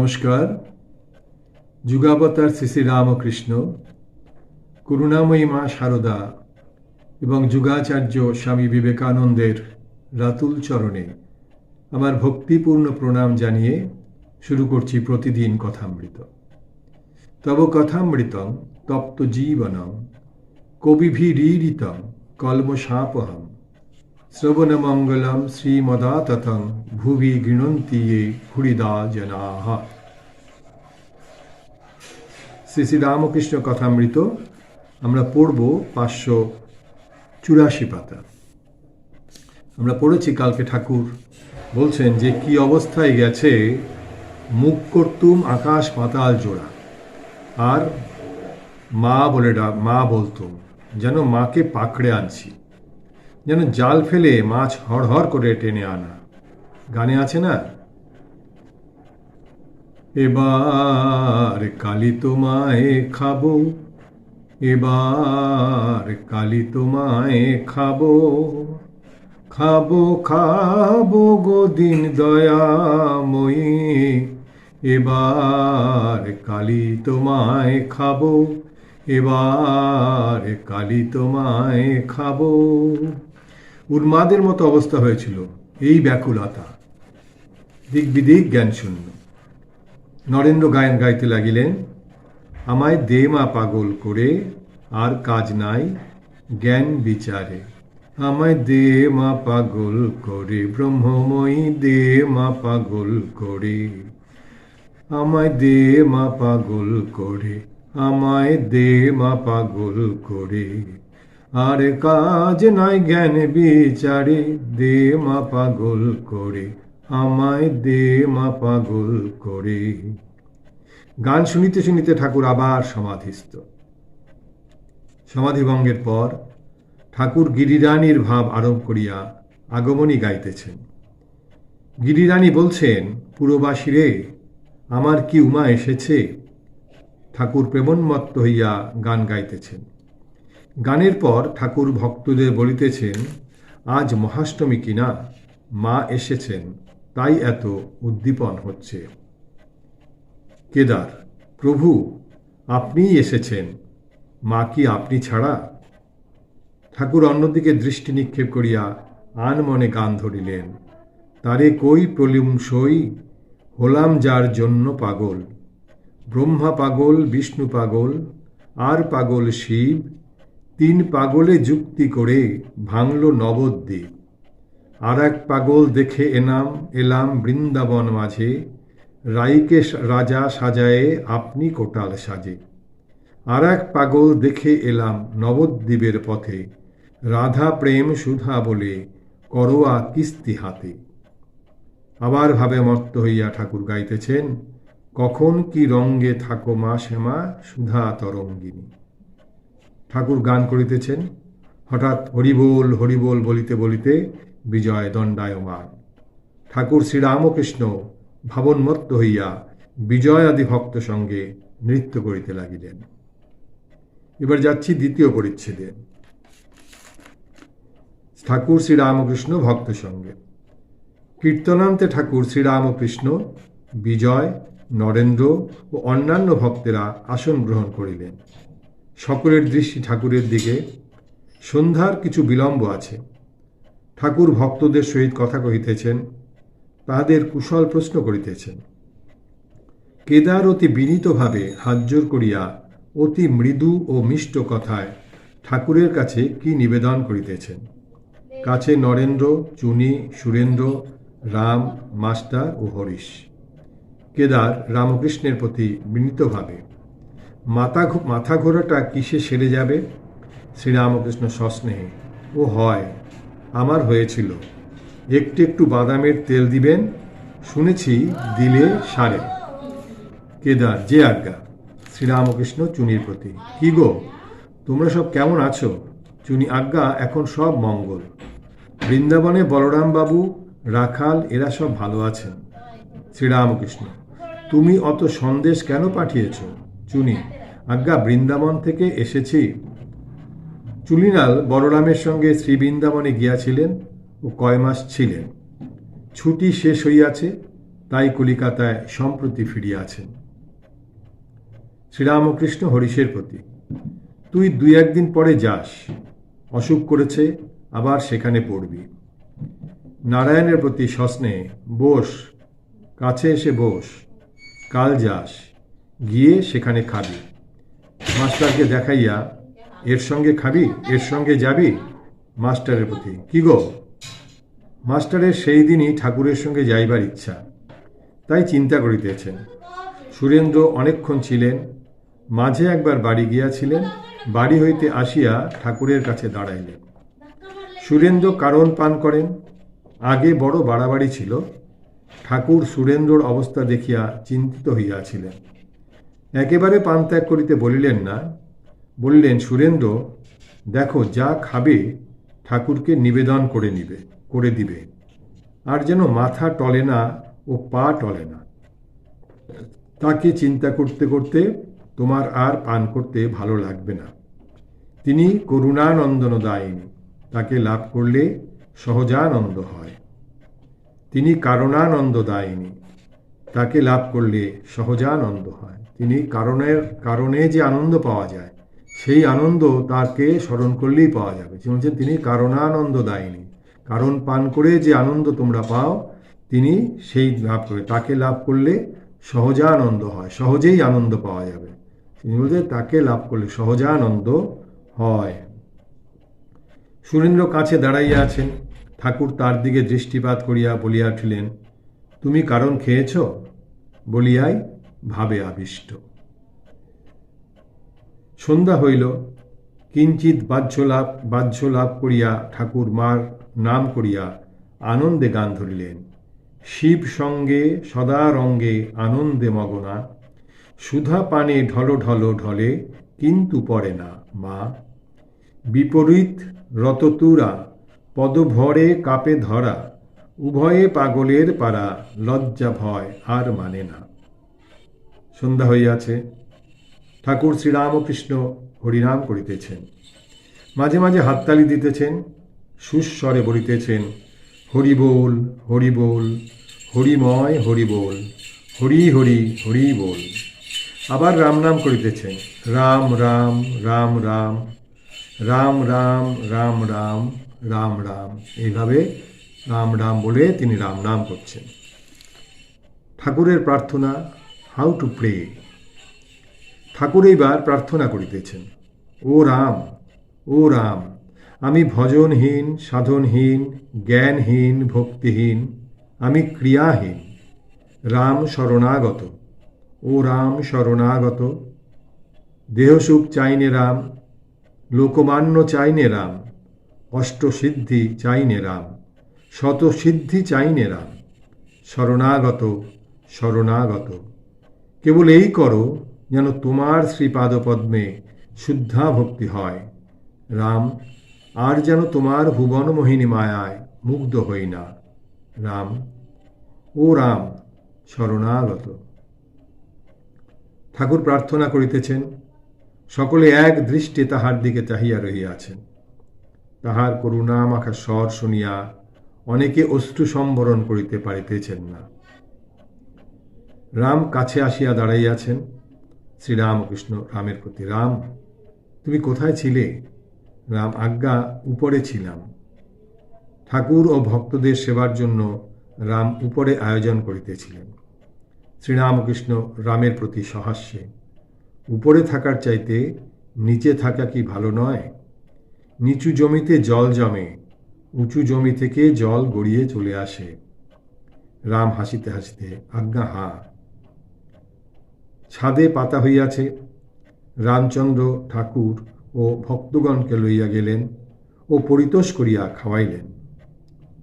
নমস্কার। যুগাবতার শ্রী শ্রী রামকৃষ্ণ করুণাময়ী মা শারদা এবং যুগাচার্য স্বামী বিবেকানন্দের রাতুল চরণে আমার ভক্তিপূর্ণ প্রণাম জানিয়ে শুরু করছি প্রতিদিন কথামৃত। তব কথামৃতম তপ্ত জীবনম কবিভিরীড়িতম কলমশাপহম শ্রবণমঙ্গলম শ্রীমদাততং ভুবি গৃণন্তি ये ভুরিদা জনাহ। শ্রী শ্রী রামকৃষ্ণ কথামৃত, আমরা পড়ব পাঁচশো চুরাশি পাতা। আমরা পড়েছি কালকে ঠাকুর বলছেন যে, কি অবস্থায় গেছে মুখ করতুম আকাশ পাতাল জোড়া? আর মা বলে মা বলতুম যেন মাকে পাকড়ে আনছি। যেন জাল ফেলে মাছ হড়হড় করে টেনে আনা। গানে আছে না? এবার কালি তোমায় খাব, এবার কালি তোমায় খাব খাব খাব গো দিন দয়াময়ী। এবার কালি তোমায় খাব, এবার কালি তোমায় খাব। উন্মাদের মতো অবস্থা হয়েছিল। এই ব্যাকুলতা। দিক বিদিক জ্ঞান শূন্য নরেন্দ্র গায়ন গাইতে লাগিলেন, আমায় দে মা পাগল করে, আর কাজ নাই জ্ঞান বিচারে। আমায় দে মা পাগল করে, ব্রহ্মময়ী দে মা পাগল করে। আমায় দে মা পাগল করে, আমায় দে মা পাগল করে। আর কাজ নাই জ্ঞান বিচারে, দে মা পাগল করে, আমায় দে মা পাগল করে। গান শুনিতে শুনিতে ঠাকুর আবার সমাধিস্থ। সমাধিভঙ্গের পর ঠাকুর গিরিরানীর ভাব আরোপ করিয়া আগমনী গাইতেছেন। গিরিরানী বলছেন, পুরবাসী রে, আমার কি উমা এসেছে? ঠাকুর প্রেমন্মত্ত হইয়া গান গাইতেছেন। গানের পর ঠাকুর ভক্তদের বলিতেছেন, আজ মহাষ্টমী কিনা, মা এসেছেন, তাই এত উদ্দীপন হচ্ছে। কেদার, প্রভু, আপনিই এসেছেন, মা কি আপনি ছাড়া? ঠাকুর অন্যদিকে দৃষ্টি নিক্ষেপ করিয়া আন মনে গান ধরিলেন, তারে কই প্রলিম সই? হলাম যার জন্য পাগল। ব্রহ্মা পাগল, বিষ্ণু পাগল, আর পাগল শিব তিন পাগলে যুক্তি করে ভাঙল নবদ্বীপ। আর এক পাগল দেখে এনাম, এলাম বৃন্দাবন মাঝে রাইকে রাজা সাজায়ে আপনি কোটাল সাজে। আর এক পাগল দেখে এলাম নবদ্বীপের পথে, রাধা প্রেম সুধা বলে করোয়া কিস্তি হাতে। আবার ভাবে মত্ত হইয়া ঠাকুর গাইতেছেন, কখন কি রঙ্গে থাকো মা শ্যামা সুধা তরঙ্গিনী। ঠাকুর গান করিতেছেন। হঠাৎ হরিবোল হরিবোল বলিতে বলিতে বিজয় দণ্ডায়মান। ঠাকুর শ্রীরামকৃষ্ণ ভাবন্মত্ত হইয়া বিজয় আদি ভক্ত সঙ্গে নৃত্য করিতে লাগিলেন। এবার যাচ্ছি দ্বিতীয় পরিচ্ছেদে। ঠাকুর শ্রীরামকৃষ্ণ ভক্ত সঙ্গে। কীর্তনান্তে ঠাকুর শ্রীরামকৃষ্ণ, বিজয়, নরেন্দ্র ও অন্যান্য ভক্তেরা আসন গ্রহণ করিলেন। সকলের দৃষ্টি ঠাকুরের দিকে। সন্ধ্যার কিছু বিলম্ব আছে। ঠাকুর ভক্তদের সহিত কথা কহিতেছেন, তাহাদের কুশল প্রশ্ন করিতেছেন। কেদার অতি বিনীতভাবে হাতজোর করিয়া অতি মৃদু ও মিষ্ট কথায় ঠাকুরের কাছে কি নিবেদন করিতেছেন? কাছে নরেন্দ্র, চুনি, সুরেন্দ্র, রাম, মাস্টার ও হরিশ। কেদার রামকৃষ্ণের প্রতি বিনীতভাবে মাথা মাথা ঘোরাটা কিসে সেরে যাবে? শ্রীরামকৃষ্ণ সস্নেহে, ও হয়, আমার হয়েছিল। একটু একটু বাদামের তেল দিবেন, শুনেছি দিলে সারে। কেদার, যে আজ্ঞা? শ্রীরামকৃষ্ণ চুনির প্রতি। কি গো, তোমরা সব কেমন আছো? চুনি আজ্ঞা, এখন সব মঙ্গল। বৃন্দাবনে বলরাম বাবু রাখাল, এরা সব ভালো আছেন। শ্রীরামকৃষ্ণ, তুমি অত সন্দেশ কেন পাঠিয়েছ? চুনি। আজ্ঞা, বৃন্দাবন থেকে এসেছি। চুলিনাল বলরামের সঙ্গে শ্রী বৃন্দাবনে গিয়াছিলেন ও কয় মাস ছিলেন। ছুটি শেষ হইয়াছে, তাই কলিকাতায় সম্প্রতি ফিরিয়াছেন। শ্রীরামকৃষ্ণ হরিশের প্রতি, তুই দুই একদিন পরে যাস, অসুখ করেছে, আবার সেখানে পড়বি। নারায়ণের প্রতি সস্নে বোস, কাছে এসে বোস, কাল যাস। গিয়ে সেখানে খাবি। মাস্টারকে দেখাইয়া, এর সঙ্গে খাবি? এর সঙ্গে যাবি? মাস্টারের প্রতি। কি গো? মাস্টারের সেই দিনই ঠাকুরের সঙ্গে যাইবার ইচ্ছা। তাই চিন্তা করিতেছেন। সুরেন্দ্র অনেকক্ষণ ছিলেন, মাঝে একবার বাড়ি গিয়াছিলেন, বাড়ি হইতে আসিয়া ঠাকুরের কাছে দাঁড়াইলেন। সুরেন্দ্র কারণ পান করেন। আগে বড় বাড়াবাড়ি ছিল। ঠাকুর সুরেন্দ্রর অবস্থা দেখিয়া চিন্তিত হইয়াছিলেন। একেবারে পান ত্যাগ করিতে বলিলেন না। বললেন, সুরেন্দ্র, দেখো, যা খাবে, ঠাকুরকে নিবেদন করে নিবে, করে দিবে। আর যেন মাথা টলে না ও পা টলে না। তাকে চিন্তা করতে করতে তোমার আর পান করতে ভালো লাগবে না। তিনি করুণানন্দন দায়িনী, তাকে লাভ করলে সহজানন্দ হয়। তিনি কারণানন্দ দায়িনী, তাকে লাভ করলে সহজানন্দ হয়। তিনি কারণের, কারণে যে আনন্দ পাওয়া যায়, সেই আনন্দ তাকে স্মরণ করলেই পাওয়া যাবে। তিনি বলছেন, তিনি কারণানন্দ দায়িনী। কারণ পান করে যে আনন্দ তোমরা পাও, তিনি সেই লাভ করে, তাকে লাভ করলে সহজানন্দ হয়, সহজেই আনন্দ পাওয়া যাবে। তিনি বলছেন, তাকে লাভ করলে সহজানন্দ হয়। সুরেন্দ্র কাছে দাঁড়াইয়া আছেন। ঠাকুর তার দিকে দৃষ্টিপাত করিয়া বলিয়া উঠিলেন, তুমি কারণ খেয়েছ? বলিয়াই ভাবে আবিষ্ট। সন্ধ্যা হইল কিঞ্চিত বাহ্য লাভ বাহ্য লাভ করিয়া ঠাকুর মার নাম করিয়া আনন্দে গান ধরিলেন। শিব সঙ্গে সদা রঙ্গে আনন্দে মগনা, সুধা পানে ঢল ঢল ঢলে কিন্তু পড়ে না মা। বিপরীত রততুরা, পদভরে কাপে ধরা, উভয়ে পাগলের পাড়া লজ্জা ভয় আর মানে না। সন্ধ্যা হইয়াছে। ঠাকুর শ্রীরামকৃষ্ণ হরিনাম করিতেছেন। মাঝে মাঝে হাততালি দিতেছেন, সুস্বরে বলিতেছেন, হরি বল হরি বল, হরিময় হরি বল, হরি হরি হরি বল। আবার রাম নাম করিতেছেন, রাম রাম রাম রাম রাম রাম রাম রাম রাম রাম। এইভাবে রাম রাম বলে তিনি রাম নাম করছেন। ঠাকুরের প্রার্থনা হাউ টু প্রে ঠাকুর এইবার প্রার্থনা করিতেছেন, ও রাম ও রাম, আমি ভজনহীন, সাধনহীন, জ্ঞানহীন, ভক্তিহীন, আমি ক্রিয়াহীন, রাম শরণাগত, ও রাম শরণাগত, দেহসুখ চাইনে রাম, লোকমান্য চাইনে রাম, অষ্টসিদ্ধি চাইনে রাম শত সিদ্ধি চাইনে রাম, শরণাগত শরণাগত। কেবল এই করো যেন তোমার শ্রীপাদপদ্মে শুদ্ধা ভক্তি হয়। রাম, আর যেন তোমার ভুবন মোহিনী মায়ায় মুগ্ধ হই না। রাম, ও রাম, শরণাগত। ঠাকুর প্রার্থনা করিতেছেন, সকলে এক দৃষ্টে তাহার দিকে চাহিয়া রহিয়াছেন। তাহার করুণা মাখা স্বর শুনিয়া অনেকে অশ্রু সম্বরণ করিতে পারিতেছেন না। রাম কাছে আসিয়া দাঁড়াইয়াছেন শ্রীরামকৃষ্ণ রামের প্রতি, রাম, তুমি কোথায় ছিলে? রাম, আজ্ঞা, উপরে ছিলাম। ঠাকুর ও ভক্তদের সেবার জন্য রাম উপরে আয়োজন করিতেছিলেন। শ্রীরামকৃষ্ণ রামের প্রতি সহাস্যে, উপরে থাকার চাইতে নিচে থাকা কি ভালো নয়? নিচু জমিতে জল জমে, উঁচু জমি থেকে জল গড়িয়ে চলে আসে। রাম হাসিতে হাসিতে, আজ্ঞা হা ছাদে পাতা হইয়াছে। রামচন্দ্র ঠাকুর ও ভক্তগণকে লইয়া গেলেন ও পরিতোষ করিয়া খাওয়াইলেন।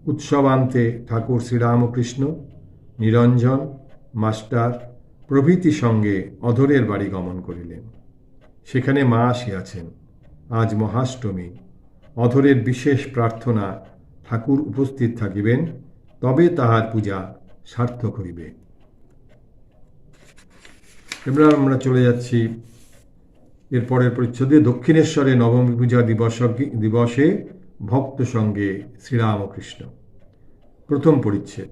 উৎসব উৎসবান্তে ঠাকুর শ্রীরামকৃষ্ণ, নিরঞ্জন, মাস্টার প্রভৃতি সঙ্গে অধরের বাড়ি গমন করিলেন। সেখানে মা আসিয়াছেন। আজ মহাষ্টমী। অধরের বিশেষ প্রার্থনা ঠাকুর উপস্থিত থাকিবেন, তবে তাহার পূজা সার্থক হইবে। এবার আমরা চলে যাচ্ছি এরপরের পরিচ্ছদে দক্ষিণেশ্বরে নবমী পূজা দিবস দিবসে ভক্ত সঙ্গে শ্রীরামকৃষ্ণ। প্রথম পরিচ্ছেদ।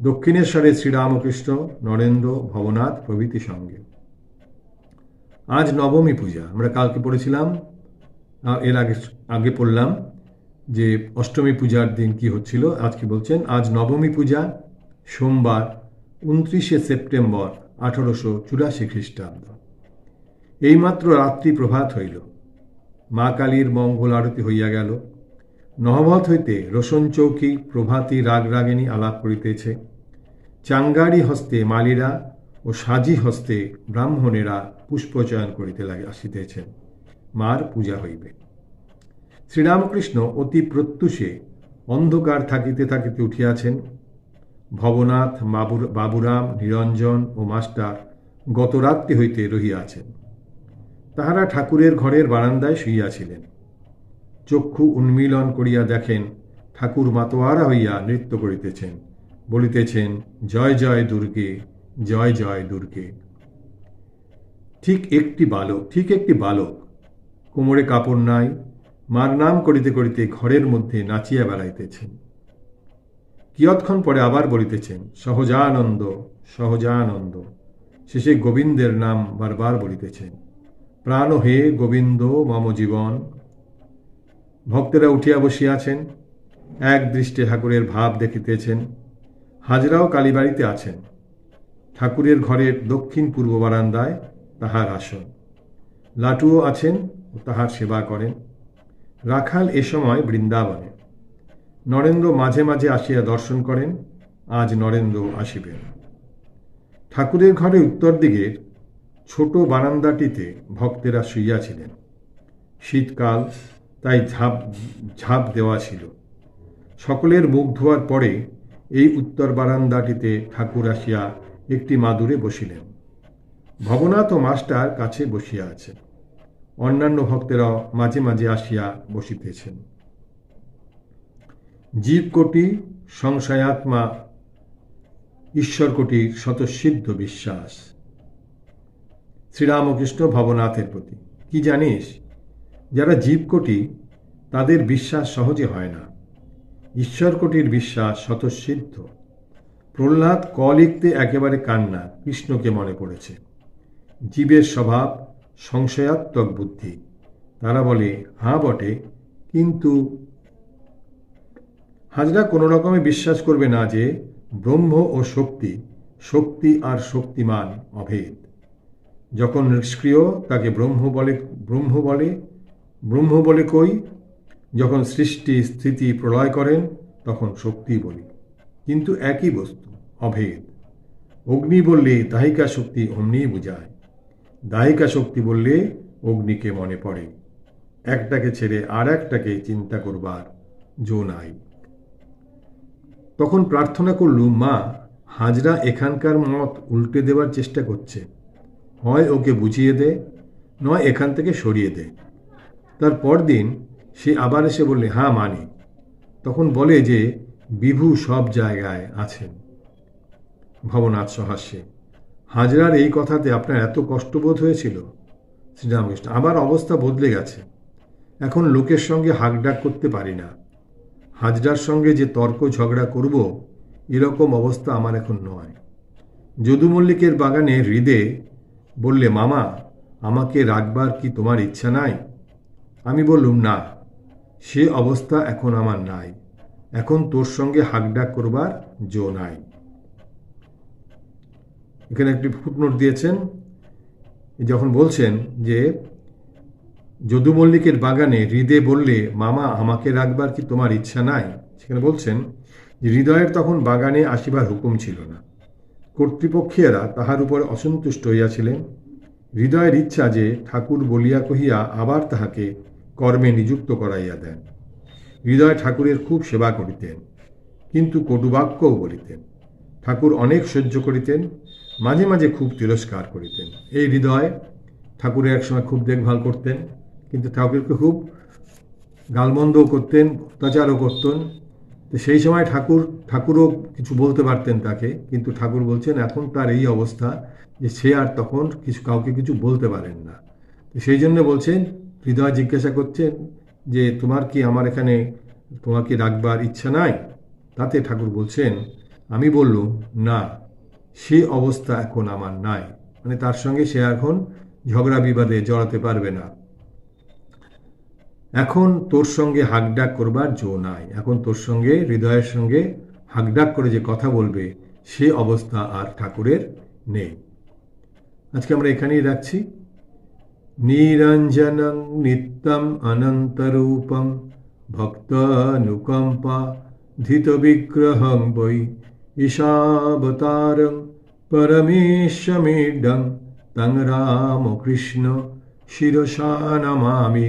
দক্ষিণেশ্বরে শ্রীরামকৃষ্ণ, নরেন্দ্র, ভবনাথ প্রভৃতি সঙ্গে। আজ নবমী পূজা। আমরা কালকে পড়েছিলাম এর আগে আগে পড়লাম যে অষ্টমী পূজার দিন কি হচ্ছিল। আজকে বলছেন? আজ নবমী পূজা, সোমবার, উনত্রিশে সেপ্টেম্বর আঠারোশো চুরাশি খ্রিস্টাব্দ। এইমাত্র রাত্রি প্রভাত হইল। মা কালীর মঙ্গল আরতি হইয়া গেল। নহবত হইতে রোশন চৌকি প্রভাতী রাগ রাগিনী আলাপ করিতেছে। চাঙ্গারি হস্তে মালিরা ও সাজি হস্তে ব্রাহ্মণেরা পুষ্পচয়ন করিতে লাগে আসিতেছেন। মার পূজা হইবে। শ্রীরামকৃষ্ণ অতি প্রত্যুষে অন্ধকার থাকিতে থাকিতে উঠিয়াছেন। ভবনাথ, বাবুর, বাবুরাম, নিরঞ্জন ও মাস্টার গতরাত্রি হইতে রহিয়াছেন তাহারা ঠাকুরের ঘরের বারান্দায় শুইয়াছিলেন। চক্ষু উন্মীলন করিয়া দেখেন ঠাকুর মাতোয়ারা হইয়া নৃত্য করিতেছেন, বলিতেছেন, জয় জয় দুর্গে, জয় জয় দুর্গে। ঠিক একটি বালক, ঠিক একটি বালক। কোমরে কাপড় নাই মার নাম করিতে করিতে ঘরের মধ্যে নাচিয়া বেড়াইতেছেন। কিয়ৎক্ষণ পরে আবার বলিতেছেন, সহজানন্দ সহজানন্দ। শেষে গোবিন্দের নাম বারবার বলিতেছেন, প্রাণ হে গোবিন্দ, মম জীবন। ভক্তেরা উঠিয়া বসিয়াছেন এক দৃষ্টে ঠাকুরের ভাব দেখিতেছেন, হাজরাও কালীবাড়িতে আছেন। ঠাকুরের ঘরের দক্ষিণ পূর্ব বারান্দায় তাহার আসন। লাটুও আছেন তাহার সেবা করেন। রাখাল এ সময় বৃন্দাবনে। নরেন্দ্র মাঝে মাঝে আসিয়া দর্শন করেন, আজ নরেন্দ্র আসিবেন। ঠাকুরের ঘরে উত্তর দিকের ছোট বারান্দাটিতে ভক্তেরা শুইয়াছিলেন। শীতকাল, তাই ঝাঁপ ঝাঁপ দেওয়া ছিল। সকলের মুখ ধোয়ার পরে এই উত্তর বারান্দাটিতে ঠাকুর আসিয়া একটি মাদুরে বসিলেন। ভবনাথ ও মাস্টার কাছে বসিয়া আছেন। অন্যান্য ভক্তেরাও মাঝে মাঝে আসিয়া বসিতেছেন। জীবকোটি সংশয়াত্মা ঈশ্বরকোটির স্বতঃসিদ্ধ বিশ্বাস। শ্রীরামকৃষ্ণ ভবনাথের প্রতি। কি জানিস? যারা জীবকোটি, তাদের বিশ্বাস সহজে হয় না। ঈশ্বরকোটির বিশ্বাস স্বতঃসিদ্ধ। প্রহ্লাদ ক লিখতে একেবারে কান্না, কৃষ্ণকে মনে পড়েছে। জীবের স্বভাব সংশয়াত্মক বুদ্ধি। তারা বলে হা বটে, কিন্তু হাজরা কোনো রকমে বিশ্বাস করবে না যে ব্রহ্ম ও শক্তি শক্তি আর শক্তিমান অভেদ। যখন নিষ্ক্রিয় তাকে ব্রহ্ম বলে ব্রহ্ম বলে ব্রহ্ম বলে কই? যখন সৃষ্টি, স্থিতি প্রলয় করেন, তখন শক্তি বলি। কিন্তু একই বস্তু, অভেদ। অগ্নি বললে দাহিকা শক্তি অমনিই বোঝায়। দাহিকা শক্তি বললে অগ্নিকে মনে পড়ে। একটাকে ছেড়ে আর একটাকে চিন্তা করবার জো নাই। তখন প্রার্থনা করলুম মা, হাজরা এখানকার মত উল্টে দেওয়ার চেষ্টা করছে। হয় ওকে বুঝিয়ে দে, নয় এখান থেকে সরিয়ে দে। তার পরদিন সে আবার এসে বললে হ্যাঁ মানি। তখন বলে যে, বিভু সব জায়গায় আছেন। ভবনাথ সহাস্যে, হাজরার এই কথাতে আপনার এত কষ্টবোধ হয়েছিল? শ্রীরামকৃষ্ণ, আমার অবস্থা বদলে গেছে। এখন লোকের সঙ্গে হাকডাক করতে পারি না। হাজরার সঙ্গে যে তর্ক ঝগড়া করব, এরকম অবস্থা আমার এখন নয়। যদু মল্লিকের বাগানে হৃদে বললে, মামা, আমাকে রাখবার কি তোমার ইচ্ছা নাই? আমি বললুম, না, সে অবস্থা এখন আমার নাই। এখন তোর সঙ্গে হাকডাক করবার জো নাই। এখানে একটি ফুটনোট দিয়েছেন যখন বলছেন যে যদু মল্লিকের বাগানে হৃদে বললে, মামা, আমাকে রাখবার কি তোমার ইচ্ছা নাই? সেখানে বলছেন, হৃদয়ের তখন বাগানে আসিবার হুকুম ছিল না। কর্তৃপক্ষীয়রা তাহার উপরে অসন্তুষ্ট হইয়াছিলেন। হৃদয়ের ইচ্ছা যে ঠাকুর বলিয়া কহিয়া আবার তাহাকে কর্মে নিযুক্ত করাইয়া দেন। হৃদয় ঠাকুরের খুব সেবা করিতেন, কিন্তু কটুবাক্যও বলিতেন। ঠাকুর অনেক সহ্য করিতেন, মাঝে মাঝে খুব তিরস্কার করিতেন। এই হৃদয় ঠাকুরের একসময় খুব দেখভাল করতেন। কিন্তু ঠাকুরকে খুব গালমন্দও করতেন, অত্যাচারও করতেন। তো সেই সময় ঠাকুর, ঠাকুরও কিছু বলতে পারতেন তাকে, কিন্তু ঠাকুর বলছেন, এখন তার এই অবস্থা যে সে আর তখন কিছু, কাউকে কিছু বলতে পারেন না। তো সেই জন্য বলছেন, হৃদয় জিজ্ঞাসা করছেন যে, তোমার কি আমার এখানে, তোমার কি রাখবার ইচ্ছা নাই? তাতে ঠাকুর বলছেন, আমি বললুম, না, সে অবস্থা এখন আমার নাই। মানে তার সঙ্গে সে এখন ঝগড়া বিবাদে জড়াতে পারবে না। এখন তোর সঙ্গে হাকডাক করবার জো নাই। এখন তোর সঙ্গে, হৃদয়ের সঙ্গে হাকডাক করে যে কথা বলবে, সে অবস্থা আর ঠাকুরের নেই। আজকে আমরা এখানেই রাখছি। নিরঞ্জনং নিত্যম অনন্তরূপম ভক্তানুকম্পা ধৃত বিগ্রহং বৈ ঈশাবতারং পরমেশ্বমেডং তং রামকৃষ্ণ শিরসা নমামি